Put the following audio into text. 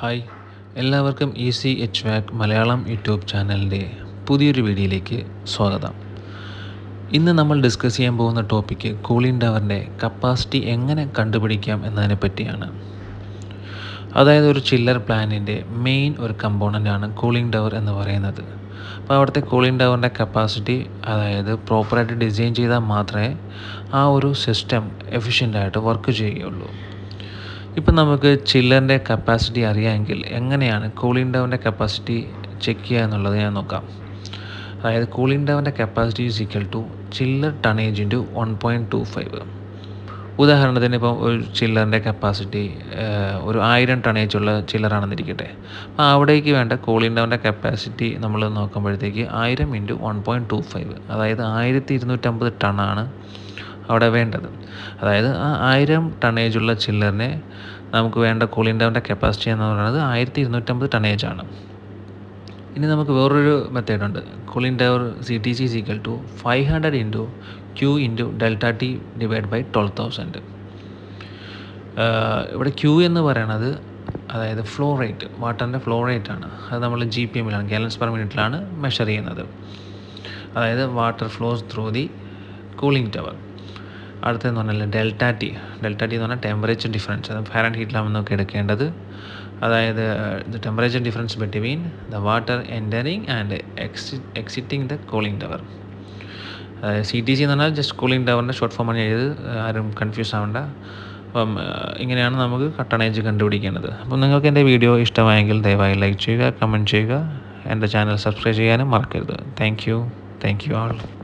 Hi. എല്ലാവർക്കും easy H walk Malayalam YouTube ചാനലിന്റെ പുതിയൊരു വീഡിയോയിലേക്ക് സ്വാഗതം. ഇന്ന് നമ്മൾ ഡിസ്കസ് ചെയ്യാൻ പോകുന്ന ടോപ്പിക്ക് കൂളിംഗ് ടവറിന്റെ കപ്പാസിറ്റി എങ്ങനെ കണ്ടുപിടിക്കാം എന്നതിനെ പറ്റിയാണ്. അതായത് ഒരു ചില്ലർ പ്ലാനിന്റെ മെയിൻ ഒരു കമ്പോണന്റാണ് കൂളിംഗ് ടവർ എന്ന് പറയുന്നത്. അപ്പോൾ അവിടുത്തെ കൂളിംഗ് ടവറിന്റെ കപ്പാസിറ്റി അതായത് പ്രോപ്പറായിട്ട് ഡിസൈൻ ചെയ്താൽ മാത്രമേ ആ ഒരു സിസ്റ്റം എഫിഷ്യന്റായിട്ട് വർക്ക് ചെയ്യുകയുള്ളൂ. ഇപ്പം നമുക്ക് ചില്ലറിന്റെ കപ്പാസിറ്റി അറിയാമെങ്കിൽ എങ്ങനെയാണ് കൂളിംഗ് ഡൗണിന്റെ കപ്പാസിറ്റി ചെക്ക് ചെയ്യുക എന്നുള്ളത് ഞാൻ നോക്കാം. അതായത് cooling ഡൗണിന്റെ capacity is equal to chiller tonnage into one point two five ഉദാഹരണത്തിന് ഇപ്പം ഒരു ചില്ലറിന്റെ കപ്പാസിറ്റി ഒരു ആയിരം ടണേജുള്ള ചില്ലറാണെന്നിരിക്കട്ടെ അപ്പോൾ അവിടേക്ക് വേണ്ട കൂളിംഗ് ഡൗണിന്റെ കപ്പാസിറ്റി നമ്മൾ നോക്കുമ്പോഴത്തേക്ക് ആയിരം into one point two five അതായത് ആയിരത്തി ഇരുന്നൂറ്റമ്പത് ടണ്ണാണ് അവിടെ വേണ്ടത്. അതായത് ആ ആയിരം ടണേജുള്ള ചില്ലറിനെ നമുക്ക് വേണ്ട കൂളിംഗ് ഡൗണിന്റെ കപ്പാസിറ്റി എന്ന് പറയുന്നത് ആയിരത്തി ഇരുന്നൂറ്റമ്പത് ടണേജ് ആണ്. ഇനി നമുക്ക് വേറൊരു മെത്തേഡുണ്ട് cooling tower C T C equal to five hundred into Q into delta T divide by twelve thousand ഇവിടെ ക്യൂ എന്ന് പറയണത് അതായത് ഫ്ലോ റേറ്റ് വാട്ടറിന്റെ ഫ്ലോ റേറ്റ് ആണ്. അത് നമ്മൾ ജി പി എമ്മിലാണ് ഗാലൻസ് പെർ മിനിറ്റിലാണ് മെഷർ ചെയ്യുന്നത്. അതായത് water flows through the cooling tower അടുത്തതെന്ന് പറഞ്ഞാൽ ഡെൽറ്റ ടി. ഡെൽറ്റ ടി എന്ന് പറഞ്ഞാൽ ടെമ്പറേച്ചർ ഡിഫറൻസ് അത് ഫാരൻ ഹീറ്റിലാണ് നമുക്ക് എടുക്കേണ്ടത്. അതായത് the temperature difference between the water entering and ex exiting the cooling tower C T C എന്ന് പറഞ്ഞാൽ ജസ്റ്റ് കൂളിംഗ് ടവറിന്റെ ഷോർട്ട് ഫോമാണ് എഴുതി ആരും കൺഫ്യൂസ് ആവേണ്ട. അപ്പം ഇങ്ങനെയാണ് നമുക്ക് കട്ടണേജ് കണ്ടുപിടിക്കേണ്ടത്. അപ്പം നിങ്ങൾക്ക് എന്റെ വീഡിയോ ഇഷ്ടമായെങ്കിൽ ദയവായി ലൈക്ക് ചെയ്യുക കമന്റ് ചെയ്യുക. എന്റെ ചാനൽ സബ്സ്ക്രൈബ് ചെയ്യാനും മറക്കരുത്. Thank you thank you all